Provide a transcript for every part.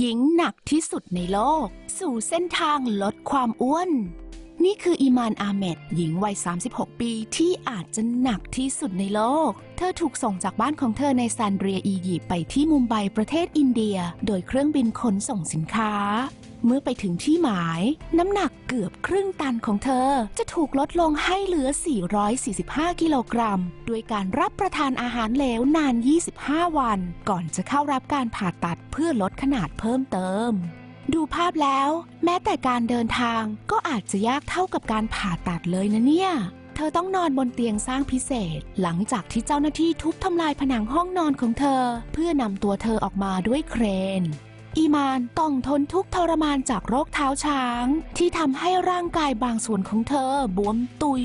หญิงหนักที่สุดในโลก สู่เส้นทางลดความอ้วน นี่คืออีมานอาเมดหญิงวัย 36 ปีที่อาจจะหนักที่สุดในโลก เธอถูกส่งจากบ้านของเธอในซานเดรียอียิปต์ไปที่มุมไบประเทศอินเดีย โดยเครื่องบินขนส่งสินค้า เมื่อไปถึงที่หมาย น้ำหนักเกือบครึ่งตันของเธอ จะถูกลดลงให้เหลือ 445 กิโลกรัม ด้วยการรับประทานอาหารเหลวนาน 25 วัน ก่อนจะเข้ารับการผ่าตัดเพื่อลดขนาดเพิ่มเติม ดูภาพแล้ว แม้แต่การเดินทางก็อาจจะยากเท่ากับการผ่าตัดเลยนะเนี่ย เธอต้องนอนบนเตียงสร้างพิเศษ หลังจากที่เจ้าหน้าที่ทุบทำลายผนังห้องนอนของเธอ เพื่อนำตัวเธอออกมาด้วยเครน อีมานต้องทนทุกข์ทรมานจากโรคเท้าช้าง ที่ทำให้ร่างกายบางส่วนของเธอบวมตุย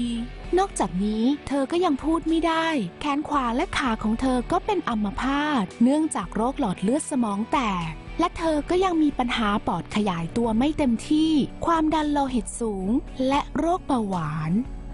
นอกจากนี้เธอก็ยังพูดไม่ได้ แขนขวาและขาของเธอก็เป็นอัมพาตเนื่องจากโรคหลอดเลือดสมองแตกและเธอก็ยังมีปัญหาปอดขยายตัวไม่เต็มที่ ความดันโลหิตสูง และโรคเบาหวาน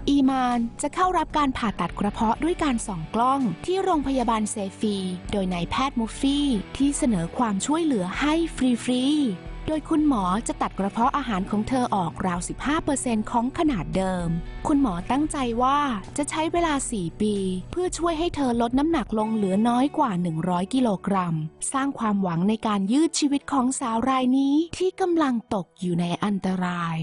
อีมานจะเข้ารับการผ่าตัดกระเพาะด้วยการส่องกล้องที่โรงพยาบาลเซฟี โดยนายแพทย์มุฟฟี่ ที่เสนอความช่วยเหลือให้ฟรีๆ โดยคุณหมอจะตัดกระเพาะอาหารของเธอออกราว 15%ของขนาดเดิม คุณหมอตั้งใจว่าจะใช้เวลา 4 ปี เพื่อช่วยให้เธอลดน้ำหนักลงเหลือน้อยกว่า 100 กิโลกรัม สร้างความหวังในการยืดชีวิตของสาวรายนี้ที่กำลังตกอยู่ในอันตราย